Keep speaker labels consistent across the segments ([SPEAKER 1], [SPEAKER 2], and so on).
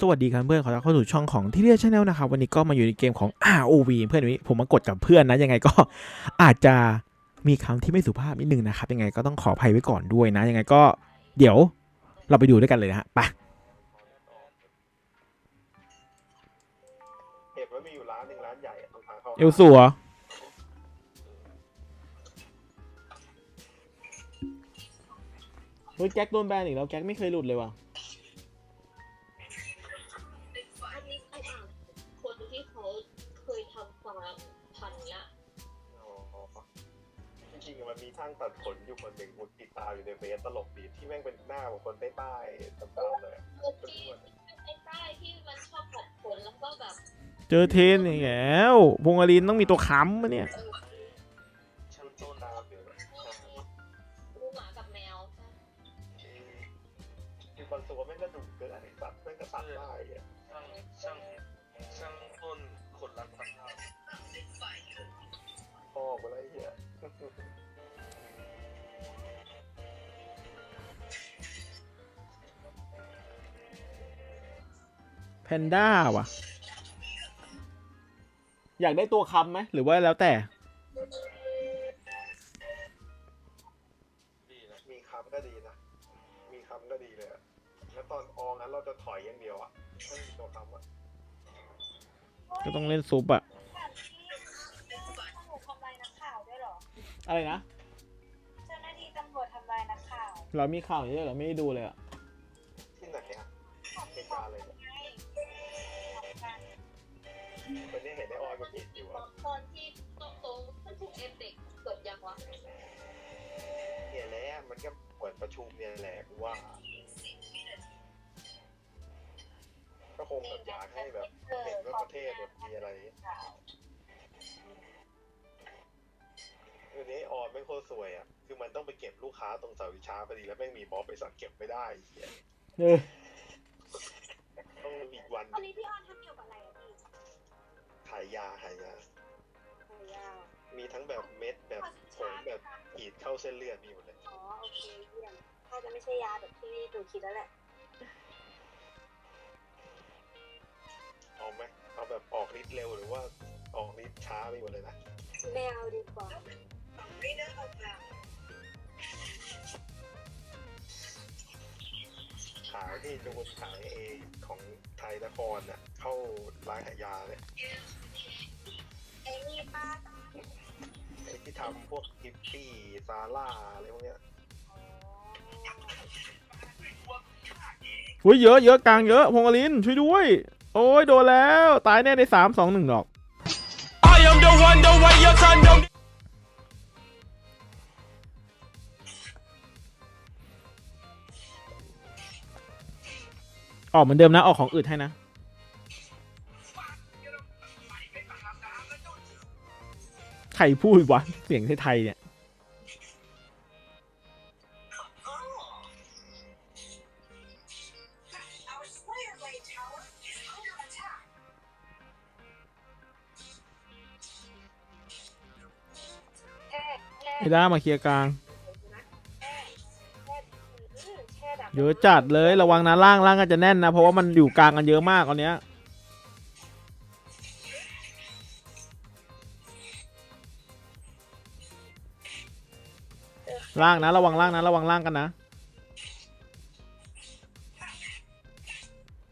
[SPEAKER 1] สวัสดีครับเพื่อนขอต้อนรับเข้าสู่ช่องของที่เรียกชาแนลนะครับวันนี้ก็มาอยู่ในเกมของ ROV เพื่อนวันนี้ผมมากดกับเพื่อนนะยังไงก็อาจจะมีคำที่ไม่สุภาพนิดนึงนะครับยังไงก็ต้องขออภัยไว้ก่อนด้วยนะยังไงก็เดี๋ยวเราไปดูด้วยกันเลยนะฮะไป
[SPEAKER 2] เห็นว่ามีอยู่ร้านหนึ่งร้านใหญ่อะตรงทางเข้า
[SPEAKER 1] เอลสัวเฮ้ยแจ็คโดนแบนอีกแล้วแจ็คไม่เคยหลุดเลยว่ะ
[SPEAKER 3] พันธุ์เนี้ย
[SPEAKER 2] อ๋อจริงๆมันมีช่างตัดขนอยู่คนหนึ่งมุดติดตามอยู่ในเฟซตลกดีที่แม่งเป็นหน้าของคนใต้ๆต่างๆเลยอะ
[SPEAKER 3] คนที่ไอ้ใต้ที่มันชอบผัดขนแล้วก็แบบ
[SPEAKER 1] เจอเทนอีกแล้ววงอลินต้องมีตัวค้ำมะเนี่ย
[SPEAKER 3] เออ
[SPEAKER 2] น
[SPEAKER 3] ด้าว่ะ
[SPEAKER 2] อยา
[SPEAKER 1] กได้ตัวค้ำไหมหรือว่าแล้วแต่
[SPEAKER 4] ดีนะ
[SPEAKER 2] มีคำก็ดีนะ มีคำก็ดีเลยอะแล้วตอนออกงั้นเราจะถอยอย่างเดียวอะไม่มีตัวคำอะ
[SPEAKER 1] ก็ต้องเล่นซุปอะ
[SPEAKER 5] ตำรวจทำลายนักข่าวด้วยเหรอ
[SPEAKER 1] อะไรนะ
[SPEAKER 5] เจ้าหน้าที่ตำรวจทำลายนักข่าว
[SPEAKER 1] เรามีข่าวเยอะเหราไม่ได้ดูเลยอะ
[SPEAKER 2] ที่ไหนอะเหตุการณ์อะไรเนี่ย
[SPEAKER 5] ไงขอ
[SPEAKER 2] วันนี้เห็นไอ้ออยมันผิดอยู่
[SPEAKER 3] ตอ
[SPEAKER 2] อะ
[SPEAKER 3] นตอนที่ตรงตรงมันถูกเอฟเด็กเกิดยังวะ
[SPEAKER 2] เนี่ยแหละมันก็เหมือนประชุมเนี่ยแหละกูว่า ก็คงแบบอยากให้แบบเห็นว่าประเทศแบบมีอะไร
[SPEAKER 5] ข่าว
[SPEAKER 2] คือนี้ออนไม่งโคตรสวยอะ คือมันต้องไปเก็บลูกค้าตรงเสาวิชาพอดีแล้วแม่งมีบอสไปสั่งเก็บไม่ได้เหี้ย
[SPEAKER 1] เออ
[SPEAKER 2] ต้องอีกวัน
[SPEAKER 5] ตอนนี้พี่ออนทำเกี่ยวกับอะไรอะพี่
[SPEAKER 2] ขายยาขายยา
[SPEAKER 5] โอ้ยาว
[SPEAKER 2] มีทั้งแบบเม็ดแบบผงแบบฉีดเข้าเส้นเลือดมีหมดเลย
[SPEAKER 5] อ๋อโอเคเยี่ยมถ้าจะไม่ใช่ยาแบบที่ดูคิดแล้วแหละ
[SPEAKER 2] เอาไหมเอาแบบออกฤทธิ์เร็วหรือว่าออกฤทธิ์ช้ามีหมดเลยนะ
[SPEAKER 5] แมวดีกว่า
[SPEAKER 2] ขายที่โดนขายเองของไทยนครน่ะเข้าร้านขายยาเนี่ย
[SPEAKER 5] ไอ้นี่ป้า
[SPEAKER 2] ไอ้ที่ทำพวกกิฟฟี่ซาร่าอะไรพวกเนี้ย
[SPEAKER 1] หุ้ยเยอะเยอะกลางเยอะพงอลินช่วยด้วย โอ้ยโดนแล้ว ตายแน่ในสามสองหนึ่งดอกออกเหมือนเดิมนะออกของอื่นให้นะ ใครพูดวะ เสียงไทยๆเนี่ย
[SPEAKER 5] แช่
[SPEAKER 1] ไอด้ามาเคลียร์กลาง เยอะจัดเลยระวังนะล่างล่างก็จะแน่นนะ เพราะว่ามันอยู่กลางกันเยอะมากตอนเนี้ย ล่างนะระวังล่างนะระวังล่างกันนะ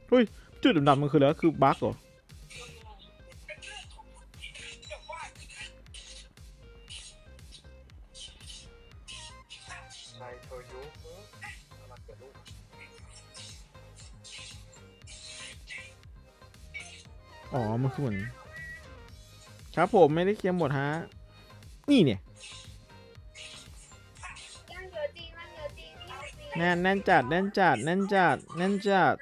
[SPEAKER 1] เฮ้ยจุดดำๆมันคืออะไรคือบั๊กเหรอ
[SPEAKER 2] อ๋
[SPEAKER 1] อ มันคือเหมือน ครับผมไม่ได้เคลียร์หมดฮะ นี่เนี่ย แน่นแน่นจัดแน่นจัดแน่นจัดแน่นจัด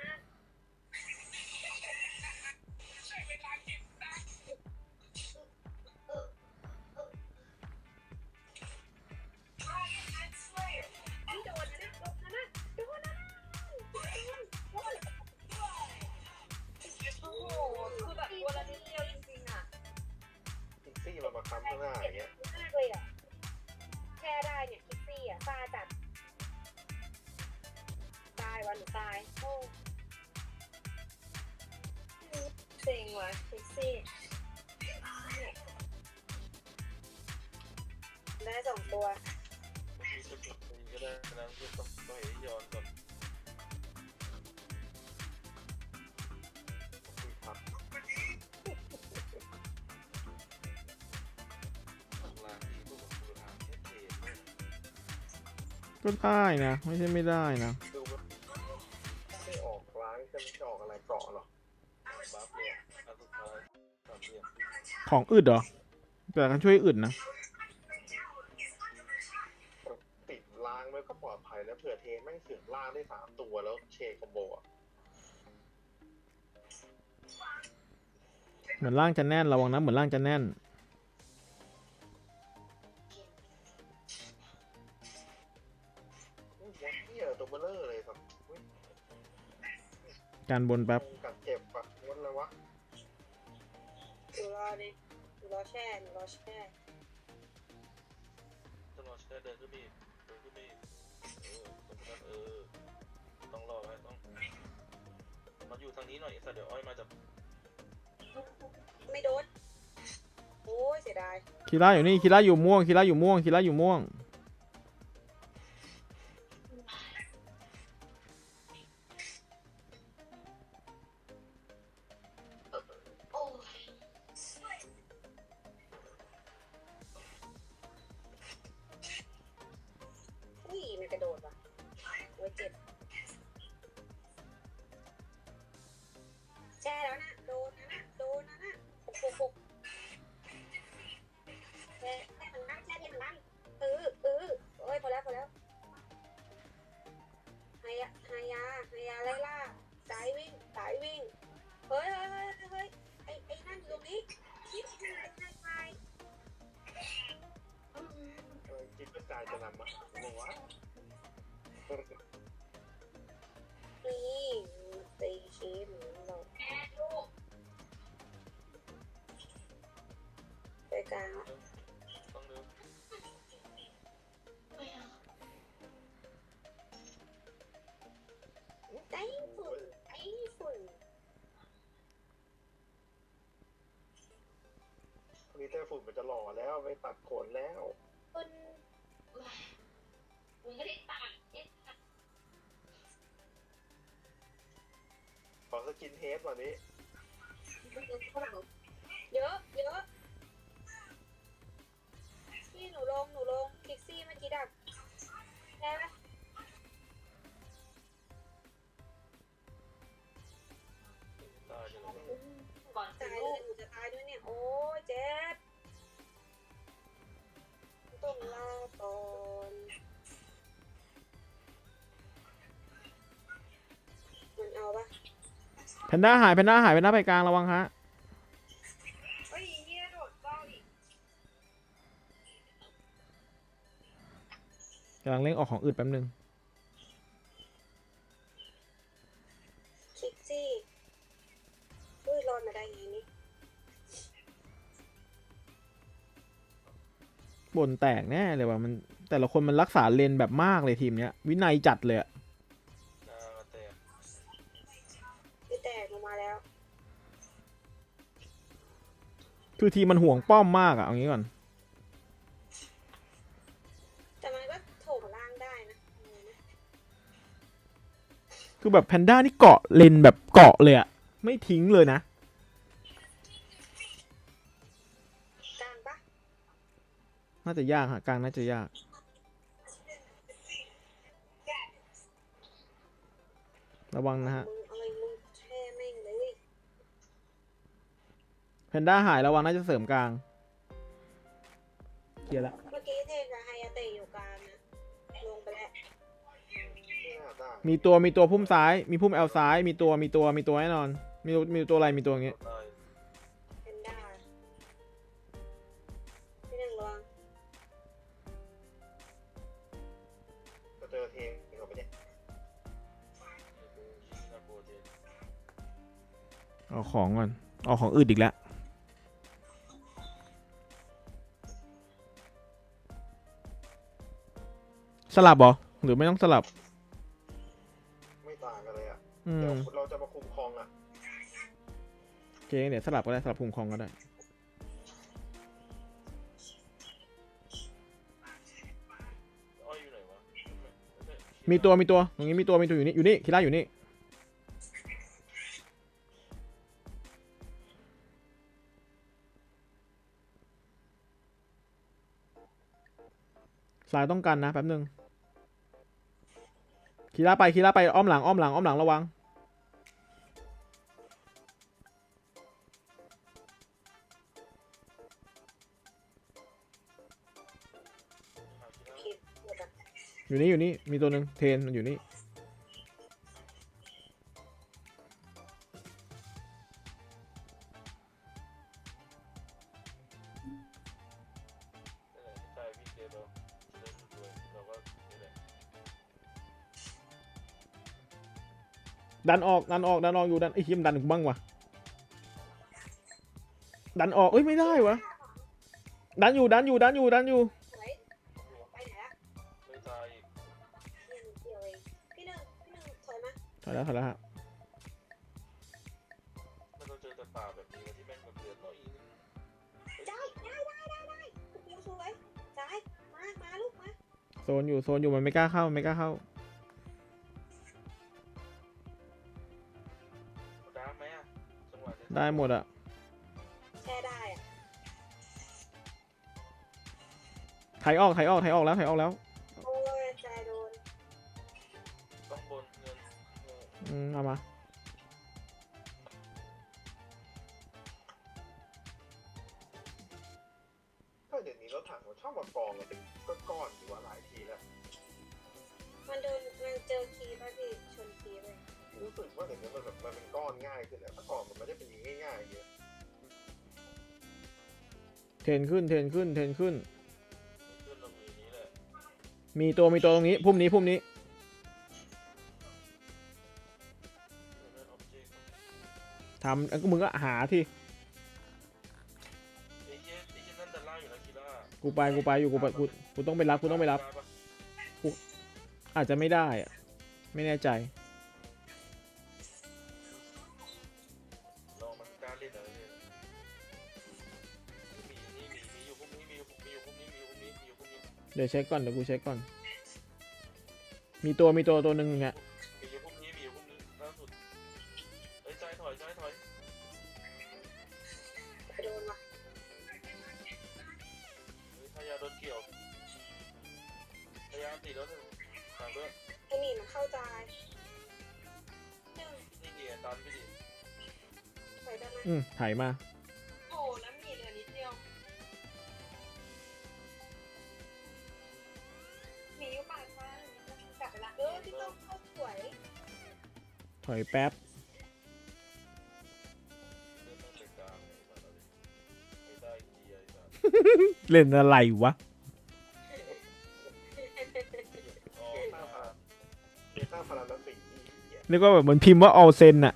[SPEAKER 2] ก็
[SPEAKER 5] ได้นะ ไม่
[SPEAKER 1] ใช่ไม่ได้นะ
[SPEAKER 2] ดูมันไม่ออกล้างจะไม่ออกอะไรเกาะหรอ
[SPEAKER 4] บัฟเลยอันสุดท้ายสามเหลี่ยม
[SPEAKER 1] ของอึดเหรอ แต่กันช่วยอึดนะ
[SPEAKER 2] ติดล้างไว้ก็ปลอดภัยแล้วเผื่อเทแม่งเสือกล่างได้สามตัวแล้วเชคอมโบอะ
[SPEAKER 1] เหมือนร่างจะแน่นระวังนะเหมือนร่างจะแน่น
[SPEAKER 2] ยวัดเหี้ยตัวเบลเลอร์เลยครับอุ้ย
[SPEAKER 1] การบนแป๊บ
[SPEAKER 2] กัดเจ็บปะวัดอะไรวะ
[SPEAKER 5] หนูรอเนี่ยหนูรอแช่หนูรอแช่
[SPEAKER 4] ต้องรอแค่เดินขึ้นไปอีกเดินขึ้นไปอีกเออตรงนั้นเออ ต้องรอไว้ต้อง มาอยู่ทางนี้หน่อยไอ้สัตว์เดี๋ยวอ้อยมาจาก
[SPEAKER 5] ไม่โดนโอ้ยเสียดาย
[SPEAKER 1] คีร่าอยู่นี่คีร่าอยู่ม่วงคีร่าอยู่ม่วงคีร่าอยู่ม่วง
[SPEAKER 5] จ้าต้
[SPEAKER 3] อ
[SPEAKER 5] ง
[SPEAKER 4] ดิน
[SPEAKER 3] ไอา
[SPEAKER 5] ไต้ฝุ่นไต้ฝุ่น
[SPEAKER 2] มีแต่ฝุ่นมันจะหล่อแล้วไปตัดขนแล้ว
[SPEAKER 5] ฝุ่น
[SPEAKER 3] มึงไม่ได้ต่างเอ๊ะ
[SPEAKER 2] ขอสกินเฮดวันนี้
[SPEAKER 3] เย
[SPEAKER 5] อะ ลง หนูลงคิกซี่เมื่อกี้ดักได้ไหม
[SPEAKER 4] ตายเลย
[SPEAKER 3] ก่อน
[SPEAKER 5] ตา
[SPEAKER 3] สิ
[SPEAKER 5] ย
[SPEAKER 3] ลู
[SPEAKER 5] เลย
[SPEAKER 3] ก
[SPEAKER 5] หนูจะตายด้วยเนี่ย โอ้ยเจ็บต้องลาก่อนมันเอาปะ
[SPEAKER 1] แพนด้าหายแพนด้าหายแพนด้าไปกลางระวังฮะำลังเร่งออกของอึดแป๊บนึง
[SPEAKER 5] คิกซี่อุ้ยรอดมาได้ไงนี่
[SPEAKER 1] บนแตกแน่เลยว่ะมันแต่ละคนมันรักษาเลนแบบมากเลยทีมเนี้ย วินัยจัดเลยอะ
[SPEAKER 4] หน้ามาแตก
[SPEAKER 5] พี่แตกลงมาแล้ว
[SPEAKER 1] คือทีมมันห่วงป้อมมากอะเอางี้ก่อน คือแบบแพนด้านี่เกาะเลนแบบเกาะเลยอะไม่ทิ้งเลยนะ
[SPEAKER 5] กลางปะ
[SPEAKER 1] น่าจะยากฮะกลางน่าจะยากระวังนะฮะ
[SPEAKER 5] มึงอะไรมึงแช่แม่งเลย
[SPEAKER 1] แพนด้าหายระวังน่าจะเสริมกลางเคลียร์ละ
[SPEAKER 5] มีตัว
[SPEAKER 2] มี
[SPEAKER 1] ตัวพุ่มซ้าย มีพุ่มแอลซ้าย มีตัวมีตัวมีตัวแน่นอน มีมีตัวอะไรมีตัวอย่างเงี้ย
[SPEAKER 4] ตาย
[SPEAKER 5] เพนด้าพี่หนึ่งระวัง
[SPEAKER 2] จะเจอเทงเขาไปเนี่ย
[SPEAKER 4] เจ๊
[SPEAKER 1] เอาของก่อนเอาของอื่นอีกแล้วสลับเหรอหรือไม่ต้องสลับ
[SPEAKER 2] ไม่ต่างกันเลยอะ
[SPEAKER 1] อื
[SPEAKER 2] เดี๋ยว
[SPEAKER 1] ม
[SPEAKER 2] เราจะมาคุมครองอะ
[SPEAKER 1] เคเดี๋ยวสลับก็ได้สลับภูมิครองก็ได้
[SPEAKER 4] อ้อยอยู่ไหนวะไม่ใช่
[SPEAKER 1] มีตัวมีตัวตรงนี้มีตัวมีตัวอยู่นี่อยู่นี่คิร่าอยู่นี่สายต้องกันนะแป๊บนึง คีร่าไปคีร่าไปอ้อมหลังอ้อมหลังอ้อมหลังระวัง
[SPEAKER 5] คิดหมดอะ
[SPEAKER 1] อยู่นี่อยู่นี่มีตัวหนึ่งเทนมันอยู่นี่ ดันออกดันออกดันออกอยู่ดันไอ้ยเหี้ยมนดันกูบ้างวะดันออกเอ้ยไม่ได้วะดันอยู่ดันอยู่ดันอยู่ดันอยู่
[SPEAKER 5] สวยไปไหนละ
[SPEAKER 4] ไม่ตายอีก
[SPEAKER 5] เพียงเดียวเองพี่หนึ่งพี่หนึ่งถอยมา
[SPEAKER 1] ถอยแล้วถอยแล้วฮะ
[SPEAKER 4] ไม่ต้องเจอแต่ป่าแบบนี้ที่แม่งแบบเดือดร้อนอีก
[SPEAKER 5] ได้ได้ได้ได้ได้คุณยูสวยซ้ายมามาลูกมา
[SPEAKER 1] โซนอยู่โซนอยู่มันไม่กล้าเข้ามันไม่กล้าเข้า
[SPEAKER 4] ดา ได้
[SPEAKER 1] หมดอะ
[SPEAKER 5] แช่ได้อะ
[SPEAKER 1] ไถออกไถออกไถออกแล้วไถออกแล้ว
[SPEAKER 5] โอ้ยใจโดน
[SPEAKER 4] ต้องบนเงินเออ
[SPEAKER 1] อืมเอามา
[SPEAKER 2] ก็เดี๋ยวนี้รถถังมันชอบมากองกันเป็นก้อนๆอยู่ว่าหลายทีแล้ว
[SPEAKER 5] มันโดนมันเจอคีย์ป่ะพี่ชนคีย์เลย
[SPEAKER 2] รู้สึกว่าเดี๋ยวนี้มัน อนง่ายขึ้นแล้วแต่ก่อนมันไม่ได้เป็นง่ายๆอย่างเงี้ย
[SPEAKER 1] เทนขึ้นเทนขึ้นเทนขึ้น
[SPEAKER 4] ขึ้นลงอย่างนี้แหละ
[SPEAKER 1] มีตัวมีตัวตรงนี้พุ่มนี้พุ่มนี้
[SPEAKER 4] เล่นออบเจกต์
[SPEAKER 1] ทำแล้วก็มึงก็หาที่
[SPEAKER 4] ไอ้เหี้ยไอ้เหี้ยนั่นดันล่างอยู่นะคีร่า
[SPEAKER 1] กูไปกูไปอยู่กูไปกูกูต้องไปรับกูต้องไปรับ อาจจะไม่ได้อะไม่แน่ใจ ดี๋ยวเช็คก่อนเดี๋ยวกูเช็คก่อน มีตัวมีตัวตัวหนึ่งเนี่ย
[SPEAKER 4] มีอยู่พวกนี้มีอยู่พวกนี้ล่าสุดเอ้ยใจถอยใจถอย
[SPEAKER 5] ไปโดนว่ะ
[SPEAKER 4] เฮ้ยพยาโดนเกี่ยวพยาติดแล้วหนึ่งตามด้วย
[SPEAKER 5] ไอ้นี่มันเข้าใจหนึ่ง
[SPEAKER 4] นี่เกียร์ดันไปดิ
[SPEAKER 5] ถอยได้ไหม
[SPEAKER 1] อืมไถมา
[SPEAKER 4] ร์ไอ้สัตว์
[SPEAKER 1] เล่นอะไรวะ
[SPEAKER 4] อ๋อ
[SPEAKER 2] หน้า
[SPEAKER 4] มา
[SPEAKER 2] พาเดต้าพารานัสสีเนี่ย
[SPEAKER 1] นึกว่าแบบเหมือนพิมพ์ว่า all send อะ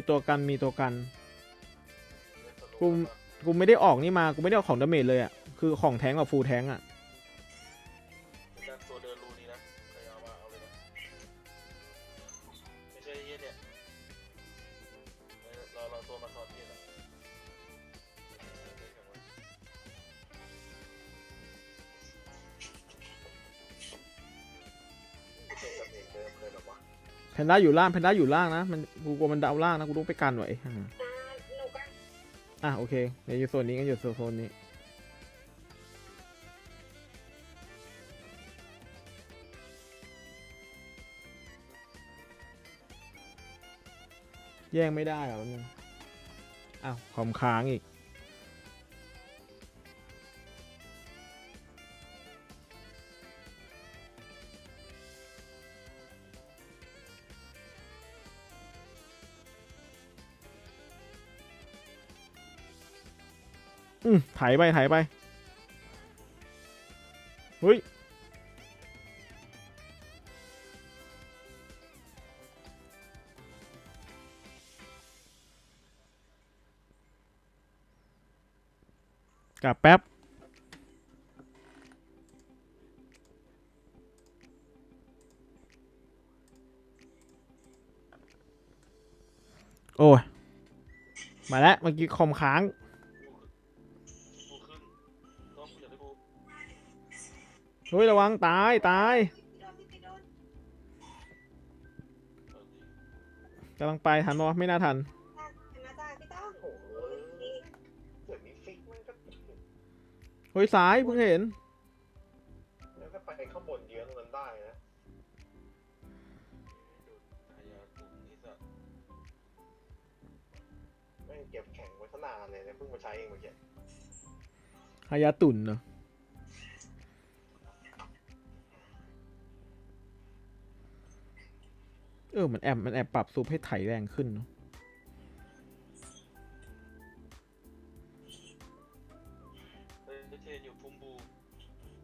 [SPEAKER 1] มันมีตัวกันมีตัวกัน
[SPEAKER 4] เล่นสโลว์
[SPEAKER 1] กู
[SPEAKER 4] มา
[SPEAKER 1] กูไม่ได้ออกนี่มากูไม่ได้ออกของดาเมจเลยอะคือของแทงกับฟูลแทงอะ
[SPEAKER 4] เด้าอยู่
[SPEAKER 2] ล่า
[SPEAKER 1] งแพนด้าอยู่ล่างนะ มันกูกลัวมันดาวล่างนะ กูต้องไปกันไว้อ่า
[SPEAKER 5] อ่าหนูก็
[SPEAKER 1] อะโอเคเดี๋ยวอยู่โซนนี้กันอยู่โซนนี้แย่งไม่ได้เหรอเนี่ยอ้าวคอมค้างอีก ถ่ายไปถ่ายไปเฮ้ยกลับแป๊บ โอ้ย มาแล้วเมื่อกี้คอมค้าง ฮ้ยระวังตายตาย
[SPEAKER 5] พี่โดนพี่โดน
[SPEAKER 4] เออดี
[SPEAKER 1] กำลังไปทันปะวะไม่น่าทัน
[SPEAKER 5] จ้าเห็นไหมจ้าพี่ต้อง
[SPEAKER 2] โอ้โหเดี๋ยวนี้ฟิกมันก็
[SPEAKER 1] เฮ้ยซ้ายเพิ่งเห็น
[SPEAKER 2] แล้วก็ไปข้างบนเยอะมันได้นะ
[SPEAKER 4] หายาตุ่มนี่สัตว์
[SPEAKER 2] ไม่งเก็บแข็งไว้ขนานเลยเนี่ยเพิ่งมาใช้เองเมื่อกี้
[SPEAKER 1] ฮายาตุนเนอะ เออ มันแอบ มันแอบปรับซูปให้ไถแรงขึ้นเนอะ
[SPEAKER 4] เฮ้ยเทนอยู่พุ่มบู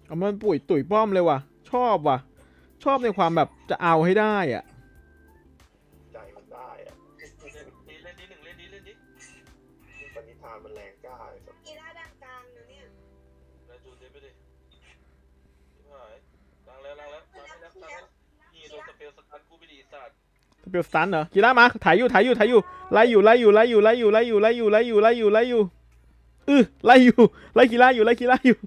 [SPEAKER 1] เอามันปุ๋ยตุ๋ยป้อมเลยว่ะ ชอบว่ะ ชอบในความแบบจะเอาให้ได้อะ
[SPEAKER 4] เป
[SPEAKER 2] ลส
[SPEAKER 4] ตัน
[SPEAKER 1] เหรอกีฬามาถ่ายอยู่ถ่ายอยู่ถ่ายอยู่ไล่อยู่ไล่อยู่ไล่อยู่ไล่อยู่ไล่อยู่ไล่อยู่ไล่อยู่ไล่อยู่ไล่อยู่เออไล่อยู่ไล่กีฬาอยู่ไล่กีฬาอยู่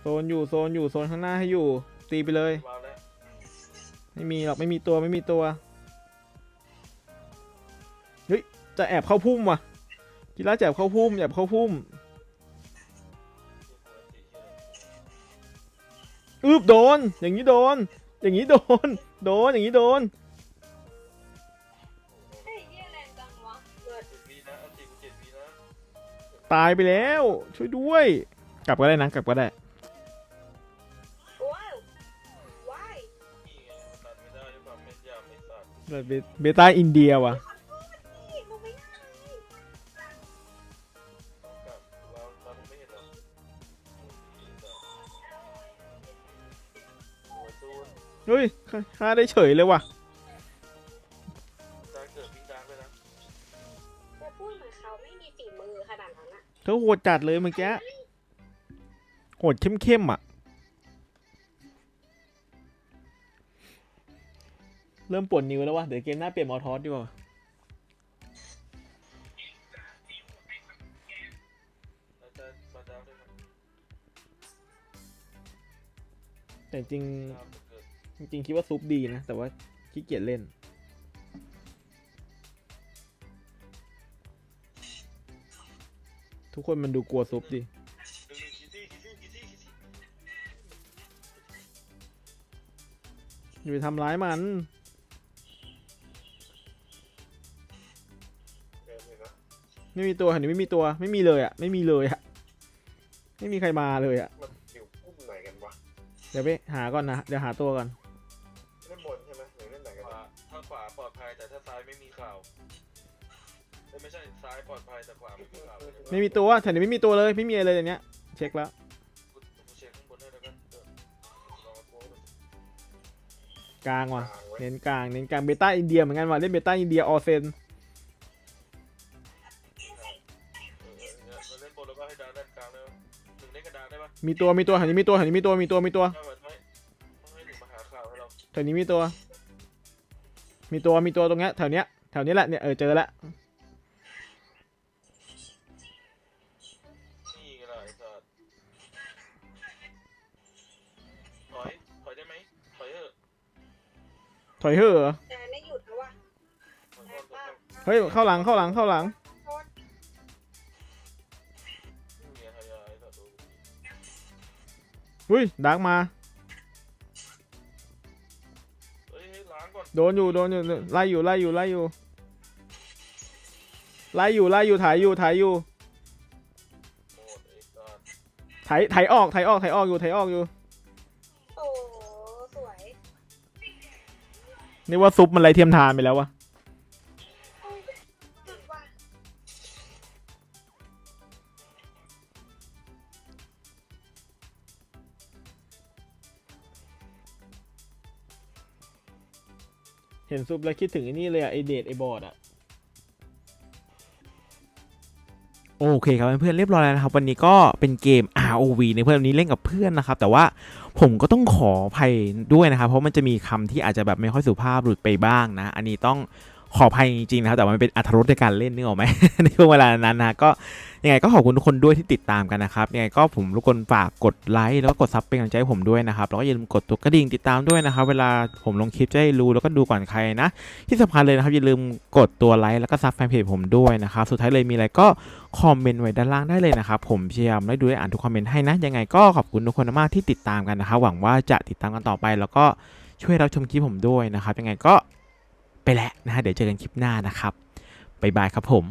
[SPEAKER 4] โซ
[SPEAKER 1] นอยู่โซนอยู่โซนข้างหน้าให้อยู่ตีไปเลย ไม่มีหรอกไม่มีตัวไม่มีตัว จะแอบเข้าพุ่มว่ะกีฬาจะแอบเข้าพุ่มแอบเข้าพุ่มอึบโดน อย่างนี้โดน อย่างนี้โดน โดน อย่างนี้โดน
[SPEAKER 5] เฮ้ยเยี่ยแรงจังวะเกิด
[SPEAKER 4] เจ็ดวีนะอันตีกูเจ็ดวีนะ
[SPEAKER 1] ตายไปแล้ว ช่วยด้วย กลับก็ได้นะ กลับก็ได้
[SPEAKER 5] ว้าวว้าย
[SPEAKER 4] นี่ไงมันตัดไม่ได้ด้วยความแม่นยำไอ้สัตว์
[SPEAKER 1] เบเบต้าอินเดียว่ะ
[SPEAKER 5] เฮ้
[SPEAKER 1] ยฆ่าฆ่าได้เฉยเลยว่ะ
[SPEAKER 4] ตาเกิดวิ่งดังเลยนะ
[SPEAKER 5] จะพูดเหมือนเขาไม่มีฝีมือขนาดนั้นอะ
[SPEAKER 1] เธอโหดจัดเลยเมื่อกี้ โหดเข้มๆอะ เริ่มปวดนิ้วแล้ววะเดี๋ยวเกมหน้าเปลี่ยนมอทอสดีกว่า
[SPEAKER 4] แล้วจะมาดาวด้วยครับ
[SPEAKER 1] แต่จริง
[SPEAKER 4] ดาว จะเกิด
[SPEAKER 1] จริงๆคิดว่าซุปดีนะ แต่ว่าขี้เกียจเล่น ทุกคนมันดูกลัวซุปดิ
[SPEAKER 4] หนึ่งหนึ่งกี่ซี่กี่ซี่กี่ซี่กี่ซี่
[SPEAKER 1] อย่าไปทำร้ายมัน
[SPEAKER 2] เดินเลยนะ
[SPEAKER 1] ไม่มีตัวเห็นนี้ไม่มีตัวไม่มีเลยอะ ไม่มีเลยอะ ไม่มีใครมาเลยอะ
[SPEAKER 2] มันอยู่พุ่มไหนกันวะ
[SPEAKER 1] เดี๋ยวไปหาก่อนนะ เดี๋ยวหาตัวก่อน
[SPEAKER 2] ไม่
[SPEAKER 4] มีข่าวเอ้ยไม่ใช่ซ้ายปลอดภัยแต่ขวาไม่มีข่าวเลย
[SPEAKER 1] ไม่มีตัวแถวนี้ไม่มีตัวเลยไม่มีอะไรเลยอย่างเนี้ยเช็คแล้ว
[SPEAKER 4] กูกูเช็คข้างบนให้แล้วกันเออลองมาโพสต์ดู
[SPEAKER 1] กลางว่ะ
[SPEAKER 2] กลางไว้
[SPEAKER 1] เน้นกลางเน้นกลางเบต้าอินเดียเหมือนกันว่ะเล่นเบต้าอินเดียออเซน
[SPEAKER 4] เออเออเนี่ยเราเล่นบนแล้วก็ให้ดาวด้านกลางได้ปะถึงเล่นกระดานได้ปะ
[SPEAKER 1] มีตัวมีตัวแถวนี้มีตัวแถวนี้มีตัวมีตัวมีตัว
[SPEAKER 4] ได้ไหมไม่ต้องให้หนึ่งมาหาข่าวให้เรา
[SPEAKER 1] แถวนี้มีตัว มีตัวมีตัวตรงเนี้ยแถวเนี้ยแถวนี้แหละเนี่ยเออเจอแล้ว
[SPEAKER 4] นี่ไงล่ะไอ้สัตว์ถอย ถอยได้ไหมถอยเถอะ
[SPEAKER 1] ถอยเห่อะเหรอ
[SPEAKER 5] แต่ไม่หยุดนะวะ
[SPEAKER 4] ถอยก่อนถอยก่อน
[SPEAKER 1] เฮ้ยเข้าหลังเข้าหลังเข้าหลัง
[SPEAKER 5] โทษ
[SPEAKER 4] นี่ไงทายาไอ้สัตว์ดู
[SPEAKER 1] อุ้ยดักมา โดนอยู่โดนอยู่ไล่อยู่ไล่อยู่ไล่อยู่ไล่อยู่ไล่อยู่ถ่ายอยู่ถ่ายอยู่
[SPEAKER 4] โหมดไอ้สัตว์
[SPEAKER 6] ไถไถออกไถออกไถออกอยู่ไถออกอยู่
[SPEAKER 5] โอ้สวย
[SPEAKER 6] นี่ว่าซุปมันไรเทียมทานไปแล้ววะ ห็นซุปแล้วคิดถึงไอ้นี่เลยอะไอเดทไอบอดอะโอเคครับเพื่อนๆเรียบร้อยแล้วนะครับ วันนี้ก็เป็นเกม ROV ในเพื่อนวันนี้เล่นกับเพื่อนนะครับ แต่ว่าผมก็ต้องขออภัยด้วยนะครับ เพราะมันจะมีคำที่อาจจะแบบไม่ค่อยสุภาพหลุดไปบ้างนะ อันนี้ต้อง ขออภัยจริงๆนะครับ แต่ว่ามันเป็นอัธรสในการเล่นนึกออกไหมในช่วงเวลานั้นนะก็ยังไงก็ขอบคุณทุกคนด้วยที่ติดตามกันนะครับยังไงก็ผมทุกคนฝากกดไลค์แล้วก็กดซับเป็นกำลังใจให้ผมด้วยนะครับแล้วก็อย่าลืมกดตัวกระดิ่งติดตามด้วยนะครับ เวลาผมลงคลิปจะได้รู้แล้วก็ดูก่อนใครนะ ที่สำคัญเลยนะครับอย่าลืมกดตัวไลค์แล้วก็ซับแฟนเพจผมด้วยนะครับสุดท้ายเลยมีอะไรก็คอมเมนต์ไว้ด้านล่างได้เลยนะครับผมพยายามได้ดูได้อ่านทุกคอมเมนต์ให้นะยังไงก็ขอบคุณทุกคนมากที่ติดตามกันนะครับหวังว่าจะติดตามกันต่อไปแล้วก็ช่วยรับชมคลิปผมด้วยนะครับยังไงก็ ไปแล้วนะฮะเดี๋ยวเจอกันคลิปหน้านะครับบ๊ายบายครับผม